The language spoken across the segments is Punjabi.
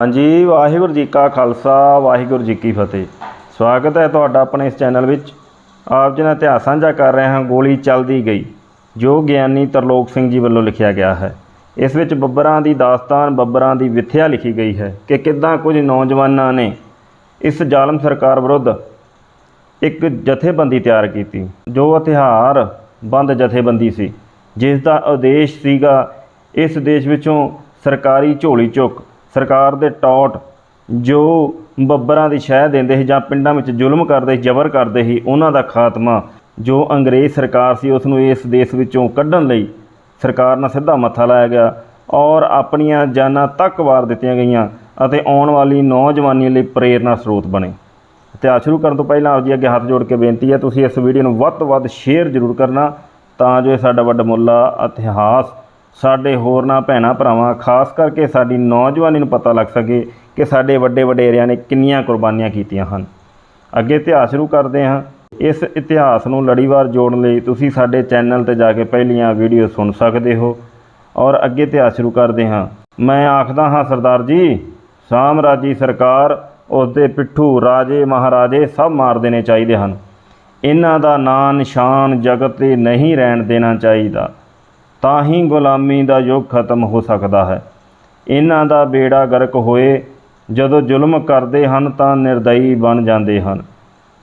ਹਾਂਜੀ, ਵਾਹਿਗੁਰੂ ਜੀ ਕਾ ਖਾਲਸਾ, ਵਾਹਿਗੁਰੂ ਜੀ ਕੀ ਫਤਿਹ। ਸਵਾਗਤ ਹੈ ਤੁਹਾਡਾ ਆਪਣੇ ਇਸ ਚੈਨਲ ਵਿੱਚ। ਆਪ ਜੀ ਨਾਲ ਇਤਿਹਾਸ ਸਾਂਝਾ ਕਰ ਰਹੇ ਹਾਂ, ਗੋਲੀ ਚੱਲਦੀ ਗਈ, ਜੋ ਗਿਆਨੀ ਤਰਲੋਕ ਸਿੰਘ ਜੀ ਵੱਲੋਂ ਲਿਖਿਆ ਗਿਆ ਹੈ। ਇਸ ਵਿੱਚ ਬੱਬਰਾਂ ਦੀ ਦਾਸਤਾਨ, ਬੱਬਰਾਂ ਦੀ ਵਿਥਿਆ ਲਿਖੀ ਗਈ ਹੈ ਕਿ ਕਿੱਦਾਂ ਕੁਝ ਨੌਜਵਾਨਾਂ ਨੇ ਇਸ ਜ਼ਾਲਮ ਸਰਕਾਰ ਵਿਰੁੱਧ ਇੱਕ ਜਥੇਬੰਦੀ ਤਿਆਰ ਕੀਤੀ, ਜੋ ਹਥਿਆਰ ਬੰਦ ਜਥੇਬੰਦੀ ਸੀ ਜਿਸ ਦਾ ਉਦੇਸ਼ ਸੀਗਾ ਇਸ ਦੇਸ਼ ਵਿੱਚੋਂ ਸਰਕਾਰੀ ਝੋਲੀ ਚੁੱਕ ਸਰਕਾਰ ਦੇ ਟੌਟ ਜੋ ਬੱਬਰਾਂ ਦੀ ਸ਼ਹਿ ਦਿੰਦੇ ਸੀ ਜਾਂ ਪਿੰਡਾਂ ਵਿੱਚ ਜ਼ੁਲਮ ਕਰਦੇ ਸੀ, ਜ਼ਬਰ ਕਰਦੇ ਸੀ, ਉਹਨਾਂ ਦਾ ਖਾਤਮਾ ਜੋ ਅੰਗਰੇਜ਼ ਸਰਕਾਰ ਸੀ ਉਸ ਨੂੰ ਇਸ ਦੇਸ਼ ਵਿੱਚੋਂ ਕੱਢਣ ਲਈ ਸਰਕਾਰ ਨਾਲ ਸਿੱਧਾ ਮੱਥਾ ਲਾਇਆ ਗਿਆ ਔਰ ਆਪਣੀਆਂ ਜਾਨਾਂ ਤੱਕ ਵਾਰ ਦਿੱਤੀਆਂ ਗਈਆਂ ਅਤੇ ਆਉਣ ਵਾਲੀ ਨੌਜਵਾਨੀ ਲਈ ਪ੍ਰੇਰਨਾ ਸਰੋਤ ਬਣੇ। ਇਤਿਹਾਸ ਸ਼ੁਰੂ ਕਰਨ ਤੋਂ ਪਹਿਲਾਂ ਆਪ ਜੀ ਅੱਗੇ ਹੱਥ ਜੋੜ ਕੇ ਬੇਨਤੀ ਹੈ, ਤੁਸੀਂ ਇਸ ਵੀਡੀਓ ਨੂੰ ਵੱਧ ਤੋਂ ਵੱਧ ਸ਼ੇਅਰ ਜ਼ਰੂਰ ਕਰਨਾ ਤਾਂ ਜੋ ਇਹ ਸਾਡਾ ਵੱਡਾ ਮੁੱਲਾ ਇਤਿਹਾਸ ਸਾਡੇ ਹੋਰਨਾਂ ਭੈਣਾਂ ਭਰਾਵਾਂ, ਖਾਸ ਕਰਕੇ ਸਾਡੀ ਨੌਜਵਾਨੀ ਨੂੰ ਪਤਾ ਲੱਗ ਸਕੇ ਕਿ ਸਾਡੇ ਵੱਡੇ ਵਡੇਰਿਆਂ ਨੇ ਕਿੰਨੀਆਂ ਕੁਰਬਾਨੀਆਂ ਕੀਤੀਆਂ ਹਨ। ਅੱਗੇ ਇਤਿਹਾਸ ਸ਼ੁਰੂ ਕਰਦੇ ਹਾਂ। ਇਸ ਇਤਿਹਾਸ ਨੂੰ ਲੜੀਵਾਰ ਜੋੜਨ ਲਈ ਤੁਸੀਂ ਸਾਡੇ ਚੈਨਲ ਤੇ ਜਾ ਕੇ ਪਹਿਲੀਆਂ ਵੀਡੀਓ ਸੁਣ ਸਕਦੇ ਹੋ ਔਰ ਅੱਗੇ ਇਤਿਹਾਸ ਸ਼ੁਰੂ ਕਰਦੇ ਹਾਂ। ਮੈਂ ਆਖਦਾ ਹਾਂ, ਸਰਦਾਰ ਜੀ, ਸਾਮਰਾਜੀ ਸਰਕਾਰ ਉਸ ਦੇ ਪਿੱਠੂ ਰਾਜੇ ਮਹਾਰਾਜੇ ਸਭ ਮਾਰ ਦੇਣੇ ਚਾਹੀਦੇ ਹਨ। ਇਹਨਾਂ ਦਾ ਨਾਂ, ਨਿਸ਼ਾਨ, ਜਗਤ ਤੇ ਨਹੀਂ ਰਹਿਣ ਦੇਣਾ ਚਾਹੀਦਾ। ਤਾਂ ਹੀ ਗੁਲਾਮੀ ਦਾ ਯੁੱਗ ਖਤਮ ਹੋ ਸਕਦਾ ਹੈ। ਇਹਨਾਂ ਦਾ ਬੇੜਾ ਗਰਕ ਹੋਏ, ਜਦੋਂ ਜ਼ੁਲਮ ਕਰਦੇ ਹਨ ਤਾਂ ਨਿਰਦਈ ਬਣ ਜਾਂਦੇ ਹਨ।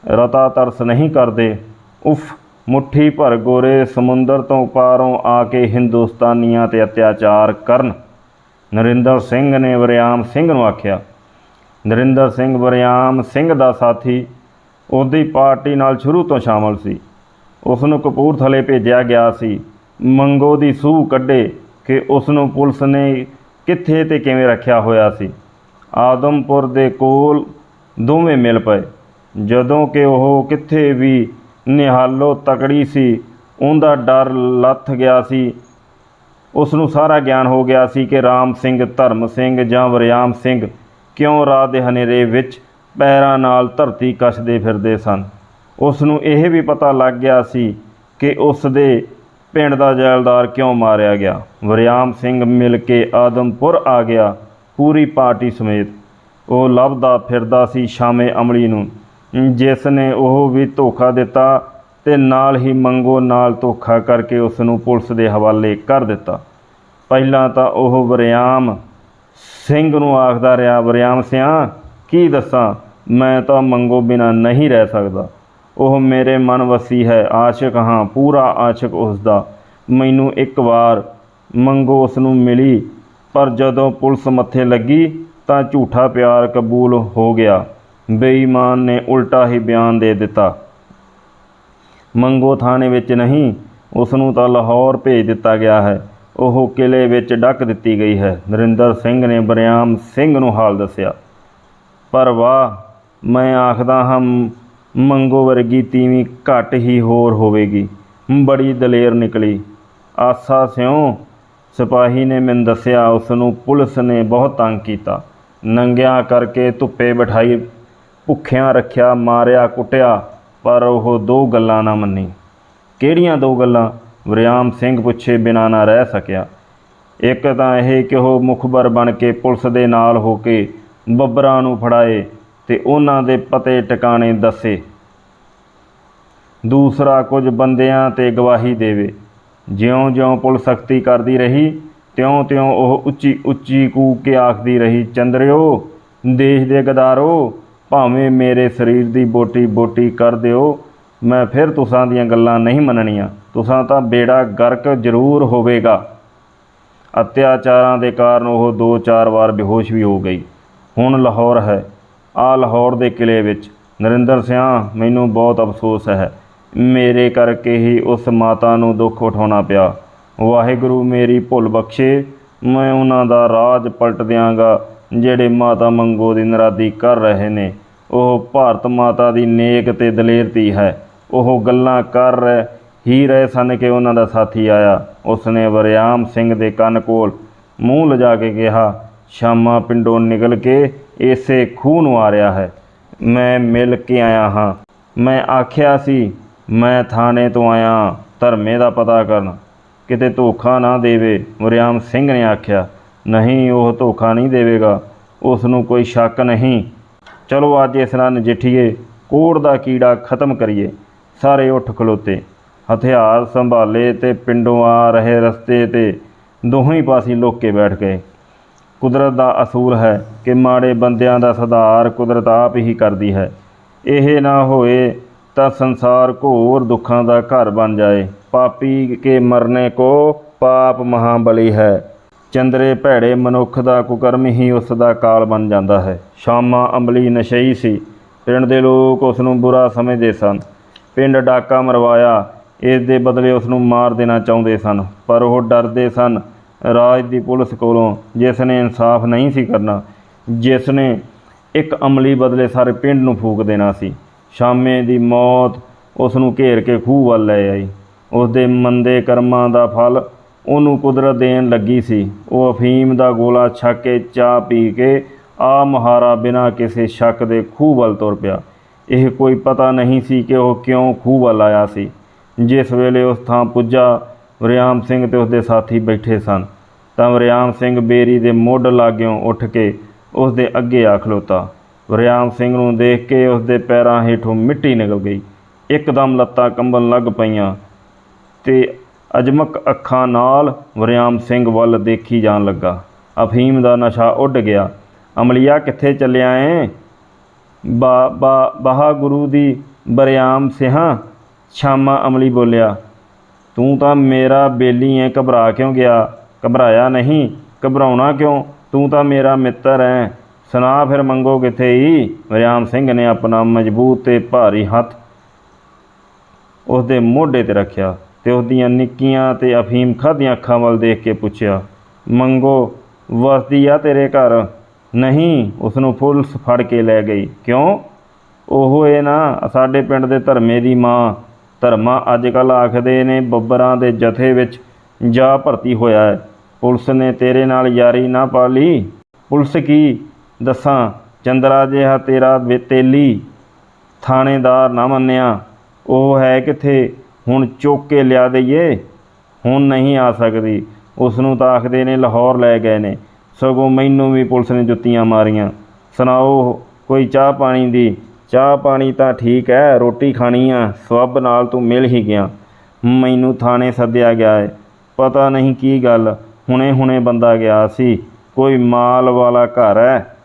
ਰਤਾ ਤਰਸ ਨਹੀਂ ਕਰਦੇ। ਉਫ, ਮੁੱਠੀ ਭਰ ਗੋਰੇ ਸਮੁੰਦਰ ਤੋਂ ਪਾਰੋਂ ਆ ਕੇ ਹਿੰਦੁਸਤਾਨੀਆਂ ਤੇ ਅਤਿਆਚਾਰ ਕਰਨ। ਨਰਿੰਦਰ ਸਿੰਘ ਨੇ ਵਰਿਆਮ ਸਿੰਘ ਨੂੰ ਆਖਿਆ। ਨਰਿੰਦਰ ਸਿੰਘ ਵਰਿਆਮ ਸਿੰਘ ਦਾ ਸਾਥੀ ਉਹਦੀ ਪਾਰਟੀ ਨਾਲ ਸ਼ੁਰੂ ਤੋਂ ਸ਼ਾਮਲ ਸੀ। ਉਸ ਨੂੰ ਕਪੂਰਥਲੇ ਭੇਜਿਆ ਗਿਆ ਸੀ। ਮੰਗੋ ਦੀ ਸੂਹ ਕੱਢੇ ਕਿ ਉਸ ਨੂੰ ਪੁਲਿਸ ਨੇ ਕਿੱਥੇ ਤੇ ਕਿਵੇਂ ਰੱਖਿਆ ਹੋਇਆ ਸੀ। ਆਦਮਪੁਰ ਦੇ ਕੋਲ ਦੋਵੇਂ ਮਿਲ ਪਏ। ਜਦੋਂ ਕਿ ਉਹ ਕਿੱਥੇ ਵੀ ਨਿਹਾਲੋ ਤਕੜੀ ਸੀ, ਉਹਦਾ ਡਰ ਲੱਥ ਗਿਆ ਸੀ। ਉਸ ਨੂੰ ਸਾਰਾ ਗਿਆਨ ਹੋ ਗਿਆ ਸੀ ਕਿ ਰਾਮ ਸਿੰਘ, ਧਰਮ ਸਿੰਘ ਜਾਂ ਵਰਿਆਮ ਸਿੰਘ ਕਿਉਂ ਰਾਤ ਦੇ ਹਨੇਰੇ ਵਿੱਚ ਪੈਰਾਂ ਨਾਲ ਧਰਤੀ ਕੱਛਦੇ ਫਿਰਦੇ ਸਨ। ਉਸ ਨੂੰ ਇਹ ਵੀ ਪਤਾ ਲੱਗ ਗਿਆ ਸੀ ਕਿ ਉਸ ਦੇ ਪਿੰਡ ਦਾ ਜੈਲਦਾਰ ਕਿਉਂ ਮਾਰਿਆ ਗਿਆ? ਵਰਿਆਮ ਸਿੰਘ ਮਿਲ ਕੇ ਆਦਮਪੁਰ ਆ ਗਿਆ, ਪੂਰੀ ਪਾਰਟੀ ਸਮੇਤ। ਉਹ ਲੱਭਦਾ ਫਿਰਦਾ ਸੀ ਸ਼ਾਮੇ ਅਮਲੀ ਨੂੰ। ਜਿਸ ਨੇ ਉਹ ਵੀ ਧੋਖਾ ਦਿੱਤਾ ਤੇ ਨਾਲ ਹੀ ਮੰਗੋ ਨਾਲ ਧੋਖਾ ਕਰਕੇ ਉਸ ਨੂੰ ਪੁਲਿਸ ਦੇ ਹਵਾਲੇ ਕਰ ਦਿੱਤਾ। ਪਹਿਲਾਂ ਤਾਂ ਉਹ ਵਰਿਆਮ ਸਿੰਘ ਨੂੰ ਆਖਦਾ ਰਿਹਾ, ਵਰਿਆਮ ਸਿਆਂ, ਕੀ ਦੱਸਾਂ? ਮੈਂ ਤਾਂ ਮੰਗੋ ਬਿਨਾ ਨਹੀਂ ਰਹਿ ਸਕਦਾ। ਉਹ ਮੇਰੇ ਮਨ ਵਸੀ ਹੈ। ਆਸ਼ਿਕ, ਹਾਂ, ਪੂਰਾ ਆਸ਼ਿਕ ਉਸ ਦਾ ਮੈਨੂੰ ਇੱਕ ਵਾਰ ਮੰਗੋ ਉਸ ਨੂੰ ਮਿਲੀ, ਪਰ ਜਦੋਂ ਪੁਲਿਸ ਮੱਥੇ ਲੱਗੀ ਤਾਂ ਝੂਠਾ ਪਿਆਰ ਕਬੂਲ ਹੋ ਗਿਆ। ਬੇਈਮਾਨ ਨੇ ਉਲਟਾ ਹੀ ਬਿਆਨ ਦੇ ਦਿੱਤਾ। ਮੰਗੋ ਥਾਣੇ ਵਿੱਚ ਨਹੀਂ, ਉਸ ਨੂੰ ਤਾਂ ਲਾਹੌਰ ਭੇਜ ਦਿੱਤਾ ਗਿਆ ਹੈ। ਉਹ ਕਿਲੇ ਵਿੱਚ ਡੱਕ ਦਿੱਤੀ ਗਈ ਹੈ। ਨਰਿੰਦਰ ਸਿੰਘ ਨੇ ਬਰਿਆਮ ਸਿੰਘ ਨੂੰ ਹਾਲ ਦੱਸਿਆ। ਪਰ ਵਾਹ, ਮੈਂ ਆਖਦਾ ਹਾਂ ਮੰਗੋ ਵਰਗੀ ਤੀਵੀਂ ਘੱਟ ਹੀ ਹੋਰ ਹੋਵੇਗੀ। ਬੜੀ ਦਲੇਰ ਨਿਕਲੀ। ਆਸਾ ਸਿਉ, ਸਿਪਾਹੀ ਨੇ ਮੈਨੂੰ ਦੱਸਿਆ ਉਸ ਨੂੰ ਪੁਲਿਸ ਨੇ ਬਹੁਤ ਤੰਗ ਕੀਤਾ। ਨੰਗਿਆਂ ਕਰਕੇ ਧੁੱਪੇ ਬਿਠਾਈ, ਭੁੱਖਿਆਂ ਰੱਖਿਆ, ਮਾਰਿਆ, ਕੁੱਟਿਆ, ਪਰ ਉਹ ਦੋ ਗੱਲਾਂ ਨਾ ਮੰਨੀ। ਕਿਹੜੀਆਂ ਦੋ ਗੱਲਾਂ? ਵਰਿਆਮ ਸਿੰਘ ਪੁੱਛੇ ਬਿਨਾਂ ਨਾ ਰਹਿ ਸਕਿਆ। ਇੱਕ ਤਾਂ ਇਹ ਕਿ ਉਹ ਮੁਖਬਰ ਬਣ ਕੇ ਪੁਲਿਸ ਦੇ ਨਾਲ ਹੋ ਕੇ ਬੱਬਰਾਂ ਨੂੰ ਫੜਾਏ ਤੇ ਉਹਨਾਂ ਦੇ ਪਤੇ ਟਿਕਾਣੇ ਦੱਸੇ। ਦੂਸਰਾ, ਕੁਝ ਬੰਦਿਆਂ ਤੇ ਗਵਾਹੀ ਦੇਵੇ। ਜਿਉਂ-ਜਿਉਂ ਪੁਲਿਸ ਸਖਤੀ ਕਰਦੀ ਰਹੀ, ਤਿਉਂ-ਤਿਉਂ ਉਹ ਉੱਚੀ ਉੱਚੀ ਕੂਕ ਕੇ ਆਖਦੀ ਰਹੀ, ਚੰਦਰਿਓ, ਦੇਸ਼ ਦੇ ਗਦਾਰੋ, ਭਾਵੇਂ ਮੇਰੇ ਸਰੀਰ ਦੀ ਬੋਟੀ ਬੋਟੀ ਕਰ ਦਿਓ, ਮੈਂ ਫਿਰ ਤੁਸਾਂ ਦੀਆਂ ਗੱਲਾਂ ਨਹੀਂ ਮੰਨਣੀਆਂ। ਤੁਸਾਂ ਤਾਂ ਬੇੜਾ ਗਰਕ ਜ਼ਰੂਰ ਹੋਵੇਗਾ। ਅਤਿਆਚਾਰਾਂ ਦੇ ਕਾਰਨ ਉਹ ਦੋ ਚਾਰ ਵਾਰ ਬੇਹੋਸ਼ ਵੀ ਹੋ ਗਈ। ਹੁਣ ਲਾਹੌਰ ਹੈ। ਆ ਲਾਹੌਰ ਦੇ ਕਿਲੇ ਵਿੱਚ। ਨਰਿੰਦਰ ਸਿਆਂ, ਮੈਨੂੰ ਬਹੁਤ ਅਫਸੋਸ ਹੈ। ਮੇਰੇ ਕਰਕੇ ਹੀ ਉਸ ਮਾਤਾ ਨੂੰ ਦੁੱਖ ਉਠਾਉਣਾ ਪਿਆ। ਵਾਹਿਗੁਰੂ ਮੇਰੀ ਭੁੱਲ ਬਖਸ਼ੇ, ਮੈਂ ਉਹਨਾਂ ਦਾ ਰਾਜ ਪਲਟ ਦਿਆਂਗਾ, ਜਿਹੜੇ ਮਾਤਾ ਮੰਗੋ ਦੀ ਨਰਾਦੀ ਕਰ ਰਹੇ ਨੇ। ਉਹ ਭਾਰਤ ਮਾਤਾ ਦੀ ਨੇਕ ਤੇ ਦਲੇਰ ਧੀ ਹੈ। ਉਹ ਗੱਲਾਂ ਕਰ ਹੀ ਰਹੇ ਸਨ ਕਿ ਉਹਨਾਂ ਦਾ ਸਾਥੀ ਆਇਆ। ਉਸਨੇ ਵਰਿਆਮ ਸਿੰਘ ਦੇ ਕੰਨ ਕੋਲ ਮੂੰਹ ਲਜਾ ਕੇ ਕਿਹਾ, ਸ਼ਾਮਾ ਪਿੰਡੋਂ ਨਿਕਲ ਕੇ ਇਸੇ ਖੂਹ ਨੂੰ ਆ ਰਿਹਾ ਹੈ। ਮੈਂ ਮਿਲ ਕੇ ਆਇਆ ਹਾਂ। ਮੈਂ ਆਖਿਆ ਸੀ, ਮੈਂ ਥਾਣੇ ਤੋਂ ਆਇਆ, ਧਰਮੇ ਦਾ ਪਤਾ ਕਰਨ। ਕਿਤੇ ਧੋਖਾ ਨਾ ਦੇਵੇ ਮੁਰਿਆਮ ਸਿੰਘ ਨੇ ਆਖਿਆ। ਨਹੀਂ, ਉਹ ਧੋਖਾ ਨਹੀਂ ਦੇਵੇਗਾ। ਉਸ ਨੂੰ ਕੋਈ ਸ਼ੱਕ ਨਹੀਂ। ਚਲੋ, ਅੱਜ ਇਸ ਨਾਲ ਨਜਿੱਠੀਏ। ਕੋੜ ਦਾ ਕੀੜਾ ਖਤਮ ਕਰੀਏ। ਸਾਰੇ ਉੱਠ ਖਲੋਤੇ। ਹਥਿਆਰ ਸੰਭਾਲੇ ਤੇ ਪਿੰਡੋਂ ਆ ਰਹੇ ਰਸਤੇ ਤੇ ਦੋਹੀਂ ਪਾਸੇ ਲੋਕ ਕੇ ਬੈਠ ਗਏ। ਕੁਦਰਤ ਦਾ ਅਸੂਲ ਹੈ ਕਿ ਮਾੜੇ ਬੰਦਿਆਂ ਦਾ ਸੁਧਾਰ ਕੁਦਰਤ ਆਪ ਹੀ ਕਰਦੀ ਹੈ। ਇਹ ਨਾ ਹੋਏ ਤਾਂ ਸੰਸਾਰ ਘੋਰ ਦੁੱਖਾਂ ਦਾ ਘਰ ਬਣ ਜਾਏ। ਪਾਪੀ ਕੇ ਮਰਨੇ ਕੋ ਪਾਪ ਮਹਾਬਲੀ ਹੈ। ਚੰਦਰੇ ਭੈੜੇ ਮਨੁੱਖ ਦਾ ਕੁਕਰਮ ਹੀ ਉਸ ਦਾ ਕਾਲ ਬਣ ਜਾਂਦਾ ਹੈ। ਸ਼ਾਮਾ ਅੰਬਲੀ ਨਸ਼ਈ ਸੀ। ਪਿੰਡ ਦੇ ਲੋਕ ਉਸ ਨੂੰ ਬੁਰਾ ਸਮਝਦੇ ਸਨ। ਪਿੰਡ ਡਾਕਾ ਮਰਵਾਇਆ। ਇਸ ਦੇ ਬਦਲੇ ਉਸ ਨੂੰ ਮਾਰ ਦੇਣਾ ਚਾਹੁੰਦੇ ਸਨ। ਪਰ ਉਹ ਡਰਦੇ ਸਨ। ਰਾਜ ਦੀ ਪੁਲਿਸ ਕੋਲੋਂ ਜਿਸ ਨੇ ਇਨਸਾਫ ਨਹੀਂ ਸੀ ਕਰਨਾ ਜਿਸ ਨੇ ਇੱਕ ਅਮਲੀ ਬਦਲੇ ਸਾਰੇ ਪਿੰਡ ਨੂੰ ਫੂਕ ਦੇਣਾ ਸੀ, ਸ਼ਾਮੇ ਦੀ ਮੌਤ ਉਸ ਨੂੰ ਘੇਰ ਕੇ ਖੂਹ ਵੱਲ ਲੈ ਆਈ। ਉਸ ਦੇ ਮੰਦੇ ਕਰਮਾਂ ਦਾ ਫਲ ਉਹਨੂੰ ਕੁਦਰਤ ਦੇਣ ਲੱਗੀ ਸੀ। ਉਹ ਅਫੀਮ ਦਾ ਗੋਲਾ ਛੱਕ ਕੇ ਚਾਹ ਪੀ ਕੇ ਆ ਮਹਾਰਾ ਬਿਨਾਂ ਕਿਸੇ ਸ਼ੱਕ ਦੇ ਖੂਹ ਵੱਲ ਤੁਰ ਪਿਆ। ਇਹ ਕੋਈ ਪਤਾ ਨਹੀਂ ਸੀ ਕਿ ਉਹ ਕਿਉਂ ਖੂਹ ਵੱਲ ਆਇਆ ਸੀ। ਜਿਸ ਵੇਲੇ ਉਸ ਥਾਂ ਪੁੱਜਾ ਵਰਿਆਮ ਸਿੰਘ ਤੇ ਉਸਦੇ ਸਾਥੀ ਬੈਠੇ ਸਨ। ਤਾਂ ਵਰਿਆਮ ਸਿੰਘ ਬੇਰੀ ਦੇ ਮੁੱਢ ਲਾਗਿਓਂ ਉੱਠ ਕੇ ਉਸਦੇ ਅੱਗੇ ਆ ਖਲੋਤਾ। ਵਰਿਆਮ ਸਿੰਘ ਨੂੰ ਦੇਖ ਕੇ ਉਸਦੇ ਪੈਰਾਂ ਹੇਠੋਂ ਮਿੱਟੀ ਨਿਕਲ ਗਈ। ਇੱਕਦਮ ਲੱਤਾਂ ਕੰਬਣ ਲੱਗ ਪਈਆਂ ਤੇ ਅਜਮਕ ਅੱਖਾਂ ਨਾਲ ਵਰਿਆਮ ਸਿੰਘ ਵੱਲ ਦੇਖੀ ਜਾਣ ਲੱਗਾ। ਅਫੀਮ ਦਾ ਨਸ਼ਾ ਉੱਡ ਗਿਆ। ਅਮਲੀਆ, ਕਿੱਥੇ ਚੱਲਿਆ ਏ? ਬਾ ਬਾ ਗੁਰੂ ਦੀ ਬਰਿਆਮ ਸਿਹਾ? ਸ਼ਾਮਾ ਅਮਲੀ ਬੋਲਿਆ ਤੂੰ ਤਾਂ ਮੇਰਾ ਬੇਲੀ ਐ ਘਬਰਾ ਕਿਉਂ ਗਿਆ? ਘਬਰਾਇਆ ਨਹੀਂ? ਘਬਰਾਉਣਾ ਕਿਉਂ? ਤੂੰ ਤਾਂ ਮੇਰਾ ਮਿੱਤਰ ਐ। ਸੁਣਾ ਫਿਰ ਮੰਗੋ ਕਿੱਥੇ ਹੀ ਵਰਿਆਮ ਸਿੰਘ ਨੇ ਆਪਣਾ ਮਜ਼ਬੂਤ ਤੇ ਭਾਰੀ ਹੱਥ ਉਸ ਦੇ ਮੋਢੇ ਤੇ ਰੱਖਿਆ ਤੇ ਉਸ ਦੀਆਂ ਨਿੱਕੀਆਂ ਤੇ ਅਫੀਮ ਖਾਧੀਆਂ ਅੱਖਾਂ ਵੱਲ ਦੇਖ ਕੇ ਪੁੱਛਿਆ, ਮੰਗੋ, ਵਸਦੀ ਆ ਤੇਰੇ ਘਰ? ਨਹੀਂ ਉਸ ਨੂੰ ਪੁਲਿਸ ਫੜ ਕੇ ਲੈ ਗਈ। ਕਿਉਂ? ਉਹ ਇਹ ਨਾ, ਸਾਡੇ ਪਿੰਡ ਦੇ ਧਰਮੇ ਦੀ ਮਾਂ। ਧਰਮਾ ਅੱਜ ਕੱਲ ਆਖਦੇ ਨੇ ਬੱਬਰਾਂ ਦੇ ਜਥੇ ਵਿੱਚ ਜਾ ਭਰਤੀ ਹੋਇਆ ਹੈ। ਪੁਲਿਸ ਨੇ ਤੇਰੇ ਨਾਲ ਯਾਰੀ ਨਾ ਪਾ ਲਈ। ਪੁਲਿਸ ਕੀ ਦੱਸਾਂ? ਚੰਦਰਾ ਜਿਹਾ ਤੇਰਾ ਵੇ- ਤੇਲੀ ਥਾਣੇਦਾਰ ਨਾ ਮੰਨਿਆ। ਉਹ ਹੈ ਕਿੱਥੇ? ਹੁਣ ਚੁੱਕ ਕੇ ਲਿਆ ਦਈਏ। ਹੁਣ ਨਹੀਂ ਆ ਸਕਦੀ। ਉਸ ਨੂੰ ਤਾਂ ਆਖਦੇ ਨੇ ਲਾਹੌਰ ਲੈ ਗਏ ਨੇ। ਸਗੋਂ ਮੈਨੂੰ ਵੀ ਪੁਲਿਸ ਨੇ ਜੁੱਤੀਆਂ ਮਾਰੀਆਂ। ਸੁਣਾਓ, ਕੋਈ ਚਾਹ ਪਾਣੀ ਦੀ ਚਾਹ ਪਾਣੀ ਤਾਂ ਠੀਕ ਹੈ ਰੋਟੀ ਖਾਣੀ ਆ, ਸਵੱਬ ਨਾਲ ਤੂੰ ਮਿਲ ਹੀ ਗਿਆ। ਮੈਨੂੰ ਥਾਣੇ ਸੱਦਿਆ ਗਿਆ ਹੈ ਪਤਾ ਨਹੀਂ ਕੀ ਗੱਲ, ਹੁਣੇ ਹੁਣੇ ਬੰਦਾ ਗਿਆ ਸੀ। ਕੋਈ ਮਾਲ ਵਾਲਾ ਘਰ ਹੈ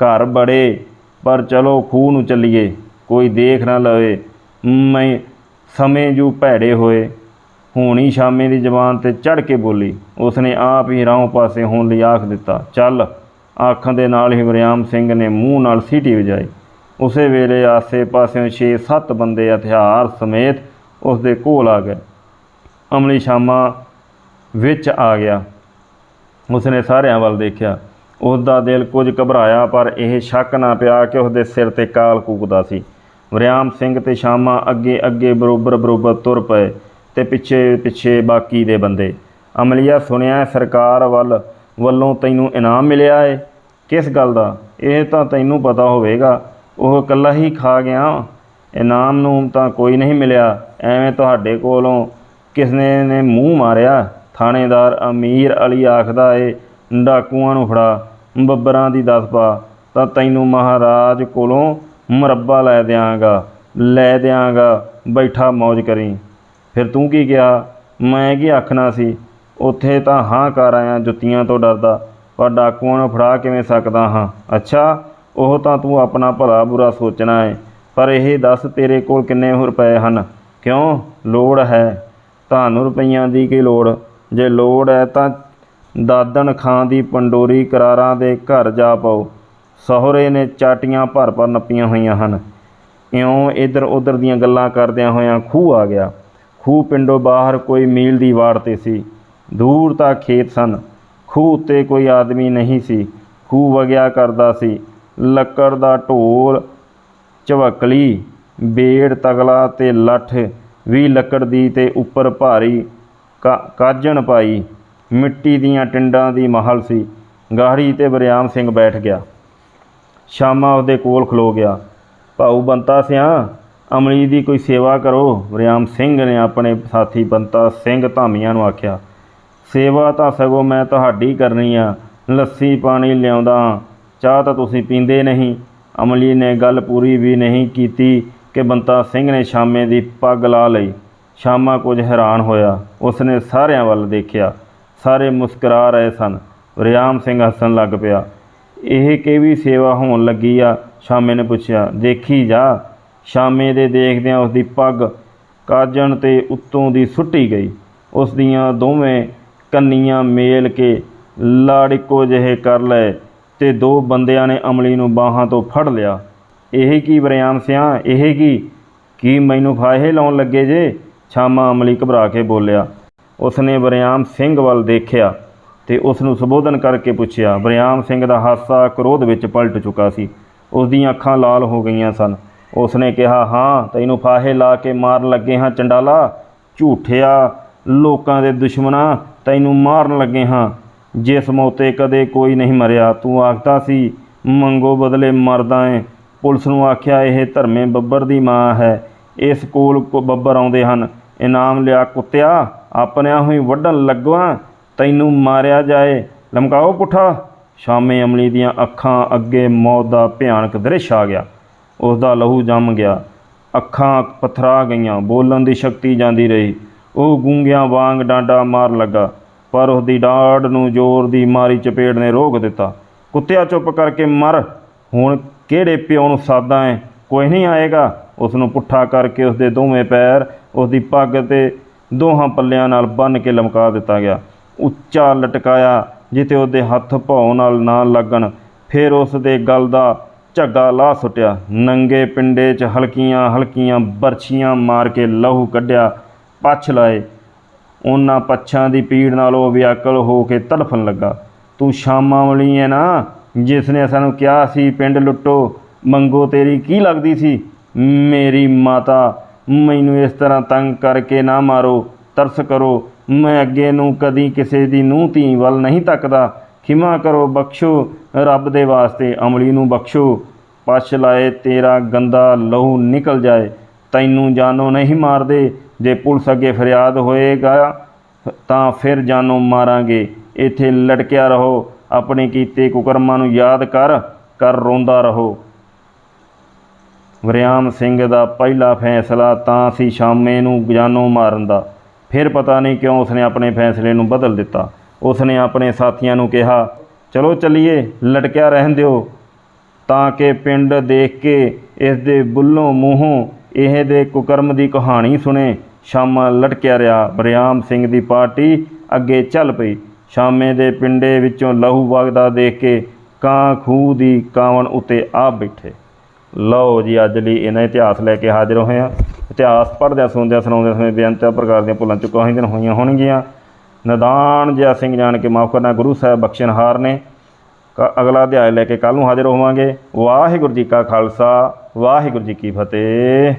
ਘਰ ਬੜੇ, ਪਰ ਚਲੋ ਖੂਹ ਨੂੰ ਚੱਲੀਏ। ਕੋਈ ਦੇਖ ਨਾ ਲਵੇ। ਮੈਂ ਸਮੇਂ ਜੂ ਭੈੜੇ ਹੋਏ। ਹੋਣੀ ਸ਼ਾਮੇ ਦੀ ਜ਼ਬਾਨ ਤੇ ਚੜ ਕੇ ਬੋਲੀ, ਉਸਨੇ ਆਪ ਹੀ ਰਾਹੋਂ ਪਾਸੇ ਹੋਣ ਲਈ ਆਖ ਦਿੱਤਾ, ਚੱਲ। ਆਖਣ ਦੇ ਨਾਲ ਹੀ ਵਰਿਆਮ ਸਿੰਘ ਨੇ ਮੂੰਹ ਨਾਲ ਸੀਟੀ ਵਜਾਈ। ਉਸੇ ਵੇਲੇ ਆਸੇ-ਪਾਸਿਓਂ 6-7 ਬੰਦੇ ਹਥਿਆਰ ਸਮੇਤ ਉਸ ਦੇ ਕੋਲ ਆ ਗਏ। ਅਮਲੀ ਸ਼ਾਮਾ ਵਿੱਚ ਆ ਗਿਆ। ਉਸਨੇ ਸਾਰਿਆਂ ਵੱਲ ਦੇਖਿਆ। ਉਸ ਦਾ ਦਿਲ ਕੁਝ ਘਬਰਾਇਆ, ਪਰ ਇਹ ਸ਼ੱਕ ਨਾ ਪਿਆ ਕਿ ਉਸ ਦੇ ਸਿਰ ਤੇ ਕਾਲ ਕੂਕਦਾ ਸੀ। ਵਰਿਆਮ ਸਿੰਘ ਤੇ ਸ਼ਾਮਾ ਅੱਗੇ ਅੱਗੇ ਬਰੋਬਰ ਬਰੋਬਰ ਤੁਰ ਪਏ ਤੇ ਪਿੱਛੇ ਪਿੱਛੇ ਬਾਕੀ ਦੇ ਬੰਦੇ। ਅਮਲੀਆ ਸੁਣਿਆ, ਸਰਕਾਰ ਵੱਲ ਵੱਲੋਂ ਤੈਨੂੰ ਇਨਾਮ ਮਿਲਿਆ ਏ। ਕਿਸ ਗੱਲ ਦਾ? ਇਹ ਤਾਂ ਤੈਨੂੰ ਪਤਾ ਹੋਵੇਗਾ। ਉਹ ਇਕੱਲਾ ਹੀ ਖਾ ਗਿਆ। ਇਨਾਮ ਨੂੰ ਤਾਂ ਕੋਈ ਨਹੀਂ ਮਿਲਿਆ। ਐਵੇਂ ਤੁਹਾਡੇ ਕੋਲੋਂ ਕਿਸਨੇ ਨੇ ਮੂੰਹ ਮਾਰਿਆ? ਥਾਣੇਦਾਰ ਅਮੀਰ ਅਲੀ ਆਖਦਾ ਏ, ਡਾਕੂਆਂ ਨੂੰ ਫੜਾ, ਬੱਬਰਾਂ ਦੀ ਦੱਸ ਪਾ। ਤਾਂ ਤੈਨੂੰ ਮਹਾਰਾਜ ਕੋਲੋਂ ਮੁਰੱਬਾ ਲੈ ਦਿਆਂਗਾ ਲੈ ਦਿਆਂਗਾ, ਬੈਠਾ ਮौज ਕਰੀ। ਫਿਰ ਤੂੰ ਕੀ ਕਿਹਾ? ਮੈਂ ਕੀ ਆਖਣਾ ਸੀ? ਉੱਥੇ ਤਾਂ ਹਾਂ ਕਰ ਆਇਆ ਜੁੱਤੀਆਂ ਤੋਂ ਡਰਦਾ, ਪਰ ਡਾਕੂਆਂ ਨੂੰ ਫੜਾ ਕਿਵੇਂ ਸਕਦਾ ਹਾਂ? ਅੱਛਾ, ਉਹ ਤਾਂ ਤੂੰ ਆਪਣਾ ਭਲਾ ਬੁਰਾ ਸੋਚਣਾ ਹੈ ਪਰ ਇਹ ਦੱਸ ਤੇਰੇ ਕੋਲ ਕਿੰਨੇ ਰੁਪਏ ਹਨ? ਕਿਉਂ? ਲੋੜ ਹੈ। ਤੁਹਾਨੂੰ ਰੁਪਈਆਂ ਦੀ ਕੀ ਲੋੜ? ਜੇ ਲੋੜ ਹੈ ਤਾਂ ਦਾਦਨ ਖਾਂ ਦੀ ਪੰਡੋਰੀ ਕਰਾਰਾਂ ਦੇ ਘਰ ਜਾ ਪਾਓ। ਸਹੁਰੇ ਨੇ ਚਾਟੀਆਂ ਭਰ ਭਰ ਨੱਪੀਆਂ ਹੋਈਆਂ ਹਨ। ਇਉਂ ਇੱਧਰ ਉੱਧਰ ਦੀਆਂ ਗੱਲਾਂ ਕਰਦਿਆਂ ਹੋਇਆਂ ਖੂਹ ਆ ਗਿਆ। ਖੂਹ ਪਿੰਡੋਂ ਬਾਹਰ ਕੋਈ ਮੀਲ ਦੀ ਵਾੜ ਤੇ ਸੀ। ਦੂਰ ਤੱਕ ਖੇਤ ਸਨ। ਖੂਹ ਉੱਤੇ ਕੋਈ ਆਦਮੀ ਨਹੀਂ ਸੀ। ਖੂਹ ਵਗਿਆ ਕਰਦਾ ਸੀ। ਲੱਕੜ ਦਾ ਢੋਲ, ਝਵਕਲੀ, ਬੇੜ, ਤਗਲਾ ਤੇ ਲੱਠ ਵੀ ਲੱਕੜ ਦੀ ਤੇ ਉੱਪਰ ਭਾਰੀ ਕਾ- ਕਾਜਣ ਪਾਈ ਮਿੱਟੀ ਦੀਆਂ ਟਿੰਡਾਂ ਦੀ ਮਹਲ ਸੀ। ਗਾੜੀ ਤੇ ਵਰਿਆਮ ਸਿੰਘ ਬੈਠ ਗਿਆ। ਸ਼ਾਮਾ ਉਹਦੇ ਕੋਲ ਖਲੋ ਗਿਆ। ਭਾਊ ਬੰਤਾ ਸਿਆ, ਅਮਲੀ ਦੀ ਕੋਈ ਸੇਵਾ ਕਰੋ। ਵਰਿਆਮ ਸਿੰਘ ਨੇ ਆਪਣੇ ਸਾਥੀ ਬੰਤਾ ਸਿੰਘ ਧਾਮੀਆਂ ਨੂੰ ਆਖਿਆ। ਸੇਵਾ ਤਾਂ ਸਗੋਂ ਮੈਂ ਤੁਹਾਡੀ ਕਰਨੀ ਆ, ਲੱਸੀ ਪਾਣੀ ਲਿਆਉਂਦਾ ਹਾਂ, ਚਾਹ ਤਾਂ ਤੁਸੀਂ ਪੀਂਦੇ ਨਹੀਂ। ਅਮਲੀ ਨੇ ਗੱਲ ਪੂਰੀ ਵੀ ਨਹੀਂ ਕੀਤੀ ਕਿ ਬੰਤਾ ਸਿੰਘ ਨੇ ਸ਼ਾਮੇ ਦੀ ਪੱਗ ਲਾ ਲਈ। ਸ਼ਾਮਾ ਕੁਝ ਹੈਰਾਨ ਹੋਇਆ। ਉਸਨੇ ਸਾਰਿਆਂ ਵੱਲ ਦੇਖਿਆ। ਸਾਰੇ ਮੁਸਕਰਾ ਰਹੇ ਸਨ। ਰਿਆਮ ਸਿੰਘ ਹੱਸਣ ਲੱਗ ਪਿਆ। ਇਹ ਕਿ ਵੀ ਸੇਵਾ ਹੋਣ ਲੱਗੀ ਆ? ਸ਼ਾਮੇ ਨੇ ਪੁੱਛਿਆ। ਦੇਖੀ ਜਾ। ਸ਼ਾਮੇ ਦੇ ਦੇਖਦਿਆਂ ਉਸ ਦੀ ਪੱਗ ਕਾਜਣ ਤੇ ਉੱਤੋਂ ਦੀ ਸੁੱਟੀ ਗਈ। ਉਸ ਦੀਆਂ ਦੋਵੇਂ ਕੰਨੀਆਂ ਮੇਲ ਕੇ ਲਾੜ ਇੱਕੋ ਜਿਹੇ ਕਰ ਲਏ ਤੇ ਦੋ ਬੰਦਿਆਂ ਨੇ ਅਮਲੀ ਨੂੰ ਬਾਹਾਂ ਤੋਂ ਫੜ ਲਿਆ। ਇਹ ਕੀ ਬਰਿਆਮ ਸਿਆ? ਇਹ ਕੀ? ਕੀ ਮੈਨੂੰ ਫਾਹੇ ਲਾਉਣ ਲੱਗੇ ਜੇ? ਛਾਮਾ ਅਮਲੀ ਘਬਰਾ ਕੇ ਬੋਲਿਆ। ਉਸਨੇ ਬਰਿਆਮ ਸਿੰਘ ਵੱਲ ਦੇਖਿਆ ਤੇ ਉਸ ਨੂੰ ਸੰਬੋਧਨ ਕਰਕੇ ਪੁੱਛਿਆ, ਬਰਿਆਮ ਸਿੰਘ ਦਾ ਹਾਸਾ ਕ੍ਰੋਧ ਵਿੱਚ ਪਲਟ ਚੁੱਕਾ ਸੀ। ਉਸ ਦੀਆਂ ਅੱਖਾਂ ਲਾਲ ਹੋ ਗਈਆਂ ਸਨ। ਉਸਨੇ ਕਿਹਾ, ਹਾਂ, ਤੈਨੂੰ ਫਾਹੇ ਲਾ ਕੇ ਮਾਰਨ ਲੱਗੇ ਹਾਂ ਚੰਡਾਲਾ। ਝੂਠਿਆ ਲੋਕਾਂ ਦੇ ਦੁਸ਼ਮਣਾ ਤੈਨੂੰ ਮਾਰਨ ਲੱਗੇ ਹਾਂ। ਜਿਸ ਮੌਤੇ ਕਦੇ ਕੋਈ ਨਹੀਂ ਮਰਿਆ। ਤੂੰ ਆਖਦਾ ਸੀ, ਮੰਗੋ ਬਦਲੇ ਮਰਦਾ ਏ ਪੁਲਿਸ ਨੂੰ ਆਖਿਆ, ਇਹ ਧਰਮੇ ਬੱਬਰ ਦੀ ਮਾਂ ਹੈ। ਇਸ ਕੋਲ ਬੱਬਰ ਆਉਂਦੇ ਹਨ। ਇਨਾਮ ਲਿਆ ਕੁੱਤਿਆ, ਆਪਣਿਆਂ ਹੋਈ ਵੱਢਣ ਲੱਗਵਾ। ਤੈਨੂੰ ਮਾਰਿਆ ਜਾਏ। ਲਮਕਾਓ ਪੁੱਠਾ। ਸ਼ਾਮੇ ਅਮਲੀ ਦੀਆਂ ਅੱਖਾਂ ਅੱਗੇ ਮੌਤ ਦਾ ਭਿਆਨਕ ਦ੍ਰਿਸ਼ ਆ ਗਿਆ। ਉਸ ਦਾ ਲਹੂ ਜੰਮ ਗਿਆ। ਅੱਖਾਂ ਪਥਰਾ ਗਈਆਂ। ਬੋਲਣ ਦੀ ਸ਼ਕਤੀ ਜਾਂਦੀ ਰਹੀ। ਉਹ ਗੂੰਗਿਆਂ ਵਾਂਗ ਡਾਂਡਾ ਮਾਰ ਲੱਗਾ, ਪਰ ਉਸ ਦੀ ਡਾੜ ਨੂੰ ਜ਼ੋਰ ਦੀ ਮਾਰੀ ਚਪੇੜ ਨੇ ਰੋਕ ਦਿੱਤਾ। ਕੁੱਤਿਆ ਚੁੱਪ ਕਰਕੇ ਮਰ, ਹੁਣ ਕਿਹੜੇ ਪਿਓ ਨੂੰ ਸਾਦਾ ਹੈ? ਕੋਈ ਨਹੀਂ ਆਏਗਾ। ਉਸ ਨੂੰ ਪੁੱਠਾ ਕਰਕੇ ਉਸ ਦੇ ਦੋਵੇਂ ਪੈਰ ਉਸ ਦੀ ਪੱਗ ਤੇ ਦੋਹਾਂ ਪੱਲਿਆਂ ਨਾਲ ਬੰਨ੍ਹ ਕੇ ਲਮਕਾ ਦਿੱਤਾ ਗਿਆ। ਉੱਚਾ ਲਟਕਾਇਆ, ਜਿੱਥੇ ਉਹਦੇ ਹੱਥ ਭੌ ਨਾਲ ਨਾ ਲੱਗਣ, ਫਿਰ ਉਸ ਦੇ ਗਲ ਦਾ ਝੱਗਾ ਲਾਹ ਸੁੱਟਿਆ। ਨੰਗੇ ਪਿੰਡੇ 'ਚ ਹਲਕੀਆਂ ਹਲਕੀਆਂ ਬਰਛੀਆਂ ਮਾਰ ਕੇ ਲਹੂ ਕੱਢਿਆ। ਪੱਛ ਲਾਏ। ਉਹਨਾਂ ਪੱਛਾਂ ਦੀ ਪੀੜ ਨਾਲ ਉਹ ਵਿਆਕਲ ਹੋ ਕੇ ਤਲਫਣ ਲੱਗਾ। ਤੂੰ ਸ਼ਾਮਾਂ ਵਾਲੀ ਹੈ ਨਾ, ਜਿਸ ਨੇ ਸਾਨੂੰ ਕਿਹਾ ਸੀ ਪਿੰਡ ਲੁੱਟੋ, ਮੰਗੋ ਤੇਰੀ ਕੀ ਲੱਗਦੀ ਸੀ? ਮੇਰੀ ਮਾਤਾ, ਮੈਨੂੰ ਇਸ ਤਰ੍ਹਾਂ ਤੰਗ ਕਰਕੇ ਨਾ ਮਾਰੋ, ਤਰਸ ਕਰੋ। ਮੈਂ ਅੱਗੇ ਨੂੰ ਕਦੀ ਕਿਸੇ ਦੀ ਨੂੰਹ ਧੀ ਵੱਲ ਨਹੀਂ ਤੱਕਦਾ। ਖਿਮਾ ਕਰੋ, ਬਖਸ਼ੋ, ਰੱਬ ਦੇ ਵਾਸਤੇ ਅਮਲੀ ਨੂੰ ਬਖਸ਼ੋ। ਪਛ ਲਾਏ ਤੇਰਾ ਗੰਦਾ ਲਹੂ ਨਿਕਲ ਜਾਏ। ਤੈਨੂੰ ਜਾਨੋਂ ਨਹੀਂ ਮਾਰਦੇ। ਜੇ ਪੁਲਿਸ ਅੱਗੇ ਫਰਿਆਦ ਹੋਏਗਾ, ਤਾਂ ਫਿਰ ਜਾਨੋਂ ਮਾਰਾਂਗੇ। ਇੱਥੇ ਲਟਕਿਆ ਰਹੋ, ਆਪਣੇ ਕੀਤੇ ਕੁਕਰਮਾਂ ਨੂੰ ਯਾਦ ਕਰ ਕਰ ਰੋਂਦਾ ਰਹੋ। ਵਰਿਆਮ ਸਿੰਘ ਦਾ ਪਹਿਲਾ ਫੈਸਲਾ ਤਾਂ ਸੀ ਸ਼ਾਮੇ ਨੂੰ ਜਾਨੋਂ ਮਾਰਨ ਦਾ। ਫਿਰ ਪਤਾ ਨਹੀਂ ਕਿਉਂ ਉਸਨੇ ਆਪਣੇ ਫੈਸਲੇ ਨੂੰ ਬਦਲ ਦਿੱਤਾ। ਉਸਨੇ ਆਪਣੇ ਸਾਥੀਆਂ ਨੂੰ ਕਿਹਾ, ਚਲੋ ਚੱਲੀਏ, ਲਟਕਿਆ ਰਹਿਣ ਦਿਓ। ਤਾਂ ਕਿ ਪਿੰਡ ਦੇਖ ਕੇ ਇਸ ਦੇ ਬੁੱਲੋਂ ਮੂੰਹੋਂ ਇਹ ਦੇ ਕੁਕਰਮ ਦੀ ਕਹਾਣੀ ਸੁਣੇ ਸ਼ਾਮਾ ਲਟਕਿਆ ਰਿਹਾ ਬਰਿਆਮ ਸਿੰਘ ਦੀ ਪਾਰਟੀ ਅੱਗੇ ਚੱਲ ਪਈ। ਸ਼ਾਮੇ ਦੇ ਪਿੰਡੇ ਵਿੱਚੋਂ ਲਹੂ ਵਗਦਾ ਦੇਖ ਕੇ ਕਾਂ ਖੂਹ ਦੀ ਕਾਵਣ ਉੱਤੇ ਆ ਬੈਠੇ। ਲਓ ਜੀ, ਅੱਜ ਲਈ ਇਹਨਾਂ ਇਤਿਹਾਸ ਲੈ ਕੇ ਹਾਜ਼ਰ ਹੋਏ ਹਾਂ। ਇਤਿਹਾਸ ਪੜ੍ਹਦਿਆਂ ਸੁਣਦਿਆਂ ਸੁਣਾਉਂਦਿਆਂ ਸਮੇਂ ਬੇਅੰਤ ਪ੍ਰਕਾਰ ਦੀਆਂ ਭੁੱਲਾਂ ਚੁੱਕਾਂ ਹੋਈਆਂ ਹੋਈਆਂ ਹੋਣਗੀਆਂ। ਨਦਾਨ ਜਿਹਾ ਸਿੰਘ ਜਾਣ ਕੇ ਮਾਫ ਕਰਨਾ, ਗੁਰੂ ਸਾਹਿਬ ਬਖਸ਼ਣਹਾਰ ਨੇ। ਕ- ਅਗਲਾ ਅਧਿਆਇ ਲੈ ਕੇ ਕੱਲ ਨੂੰ ਹਾਜ਼ਰ ਹੋਵਾਂਗੇ। ਵਾਹਿਗੁਰੂ ਜੀ ਕਾ ਖਾਲਸਾ। ਵਾਹਿਗੁਰੂ ਜੀ ਕੀ ਫਤਿਹ।